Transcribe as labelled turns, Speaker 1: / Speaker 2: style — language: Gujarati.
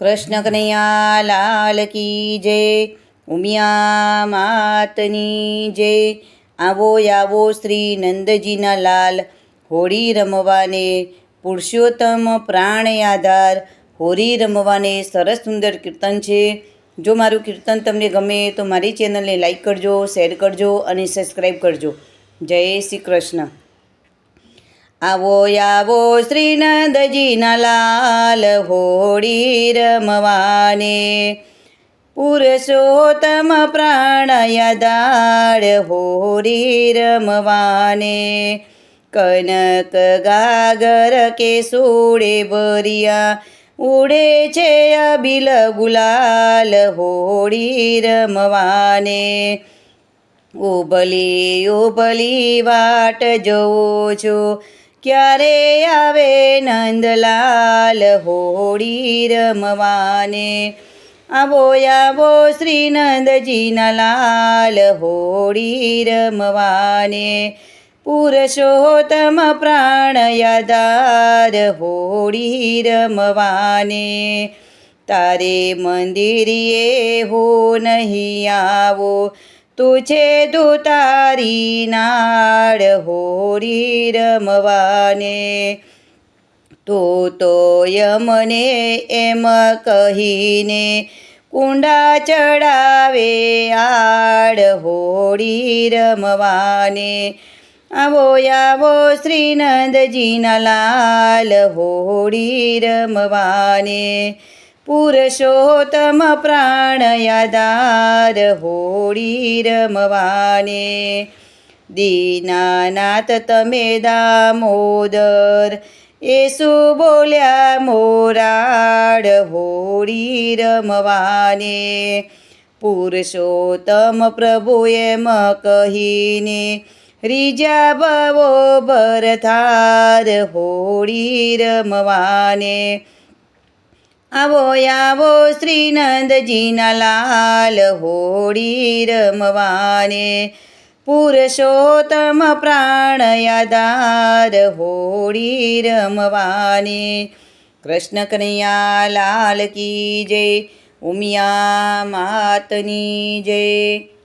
Speaker 1: કૃષ્ણ કનૈયા, લાલ કી જય, ઉમિયા માતની જય. આવો આવો શ્રી નંદજીના લાલ, હોળી રમવાને પુરુષોત્તમ પ્રાણ આધાર. હોળી રમવાને સરસ સુંદર કીર્તન છે. જો મારું કીર્તન તમને ગમે તો મારી ચેનલને લાઈક કરજો, શેર કરજો અને સબસ્ક્રાઈબ કરજો. જય શ્રી કૃષ્ણ. આવો આવો શ્રીનંદજીના લાલ હોળી રમવાને. પુરુષોત્તમ પ્રાણયદાળ હોળી રમવાને. કનક ગાગર કે સોડે બરિયા ઉડે છે અબિલ ગુલાલ હોળી રમવાને. ઉબલી ઉબલી વાટ જોઉં છો. ક્યારે આવે નંદલાલ હોળી રમવાને? આવો આવો શ્રી નંદજીના લાલ હોળી રમવાને. પુરુષોત્તમ પ્રાણ યાદાર હોળી રમવાને. તારે મંદિરીએ હો નહીં આવો. તું છે તું તારી નાળ હોળી રમવાને. તો તો યમને એમ કહીને કુંડા ચડાવે આડ હોળી રમવાને. આવો આવો શ્રીનંદજીના લાલ હોળી રમવાને. પુરુષોત્તમ પ્રાણયાદાર હોળી રમવાને. દીનાનાથ તમે દામોદર, એસુ બોલ્યા, મોરાડ હોળી રમવાને. પુરુષોત્તમ પ્રભુએ મ કહીને રીજા બવો ભરથાર હોળી રમવાને. આવો આવો શ્રીનંદજીના લાલ હોળી રમવાને. પુરુષોત્તમ પ્રાણયાદાર હોળી રમવાને. કૃષ્ણ કનૈયા લાલ કી જય, ઉમિયા માતની જય.